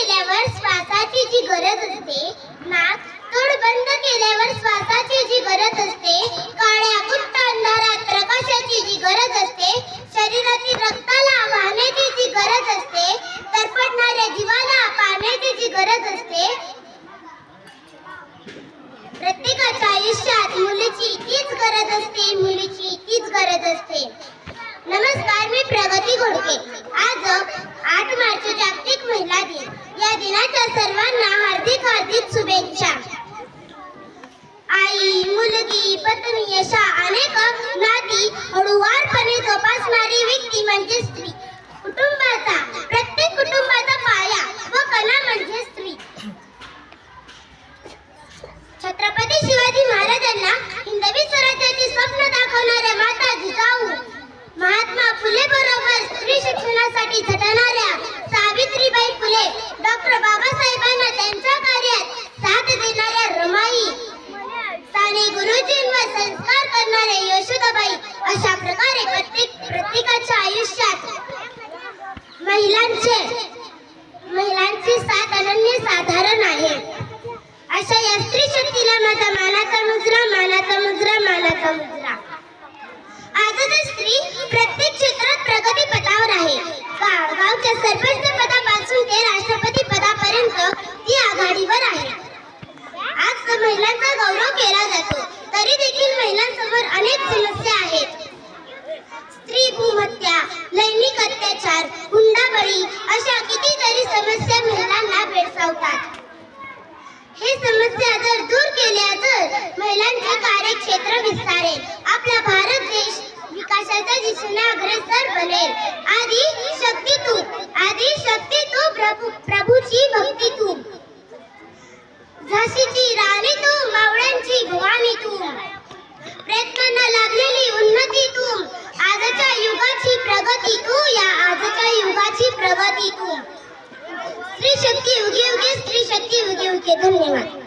केल्यावर श्वासाची जी गरज असते नाक तोड बंद केल्यावर श्वासाची जी गरज असते काळ्या गुट्ट अंधारात प्रकाशाची जी गरज असते शरीरातील रक्ताला वाहण्याची जी गरज असते तरफडणाऱ्या जीवाला पाहण्याची जी गरज असते प्रत्येकाच्या आयुष्यात मुलीची तीच गरज असते मुलीची तीच गरज असते. नमस्कार मी प्रगती घोडके. आज आठ मार्च जागतिक महिला मुलगी पत्नी अशा अनेक नाती हळूवारपणे तपासणारी व्यक्ती म्हणजे स्त्री. संस्कार यशोदाबाई अशा प्रकारे प्रत्येक प्रत्येकाच्या आयुष्यात महिलांचे महिलांची साथ अनन्य साधारण आहे. अशा या स्त्री शक्तीला माझा मानाचा मुजरा मानाचा मुजरा मानाचा मुजरा आजच स्त्री प्रत्येक क्षेत्रात प्रगती पथावर आहे गाव गावच्या सरपंच पदापासून ते राष्ट्रपती पदापर्यंत ती आघाडीवर आहे आज महिलांचा गौरव केला जातो तरी देखील महिलांसमोर अनेक समस्या आहेत. स्त्री भूहत्या लैंगिक अत्याचार हुंडाबळी अशा कितीतरी समस्या महिलांना भेडसावतात. हे समस्या जर दूर केल्या तर महिलांचे कार्यक्षेत्र विस्तारेल. आपला भारत देश विकासाच्या दिशेने अग्रेसर बनेल. आधी शक्ती तू आधी शक्ती तू प्रभू प्रभूची भक्ती तू झाशीची राणी तू मावळ्यांची भवानी तू प्रयत्नांना लागलेली उन्नती तू आजच्या युगाची प्रगती तू या आजच्या युगाची प्रगती तू स्त्री शक्ती उगे उगे स्त्री शक्ती उगे उगे. धन्यवाद.